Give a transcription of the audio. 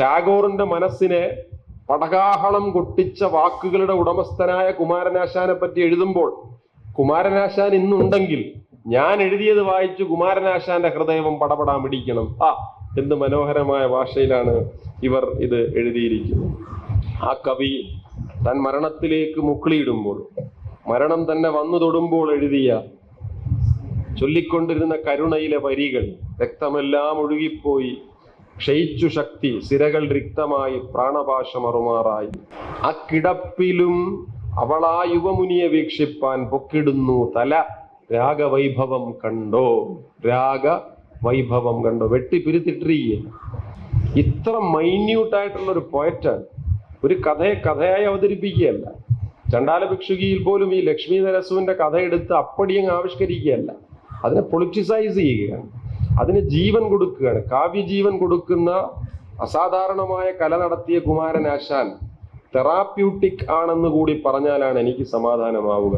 ടാഗോറിന്റെ മനസ്സിനെ പടകാഹളം കൊട്ടിച്ച വാക്കുകളുടെ ഉടമസ്ഥനായ കുമാരനാശാനെ പറ്റി എഴുതുമ്പോൾ കുമാരനാശാൻ ഇന്നുണ്ടെങ്കിൽ ഞാൻ എഴുതിയത് വായിച്ചു കുമാരനാശാന്റെ ഹൃദയവും പടപടാൻ പിടിക്കണം ആ എന്ത് മനോഹരമായ ഭാഷയിലാണ് ഇവർ ഇത് എഴുതിയിരിക്കുന്നത്. ആ കവി താൻ മരണത്തിലേക്ക് മുക്കിളിയിടുമ്പോൾ മരണം തന്നെ വന്നു തൊടുമ്പോൾ എഴുതിയ ചൊല്ലിക്കൊണ്ടിരുന്ന കരുണയിലെ വരികൾ രക്തമെല്ലാം ഒഴുകിപ്പോയി ക്ഷയിച്ചു ശക്തി സിരകൾ റിക്തമായി പ്രാണഭാഷ മറുമാറായി. ആ കിടപ്പിലും അവളാ യുവമുനിയെ വീക്ഷിപ്പാൻ പൊക്കിടുന്നു തല. രാഗവൈഭവം കണ്ടോ? രാഗ വൈഭവം കണ്ടോ? വെട്ടിപ്പിരുത്തിട്ടിരിക്കുക ഇത്ര മൈന്യൂട്ടായിട്ടുള്ള ഒരു പോയറ്റാണ് ഒരു കഥയെ കഥയായി അവതരിപ്പിക്കുകയല്ല. ചണ്ടാല ഭിക്ഷുകിയിൽ പോലും ഈ ലക്ഷ്മി നരസുവിന്റെ കഥ എടുത്ത് അപ്പടിയങ്ങ് ആവിഷ്കരിക്കുകയല്ല. അതിനെ പൊളിറ്റിസൈസ് ചെയ്യുകയാണ്. അതിന് ജീവൻ കൊടുക്കുകയാണ്. കാവ്യജീവൻ കൊടുക്കുന്ന അസാധാരണമായ കല നടത്തിയ കുമാരനാശാൻ തെറാപ്യൂട്ടിക് ആണെന്ന് കൂടി പറഞ്ഞാലാണ് എനിക്ക് സമാധാനമാവുക.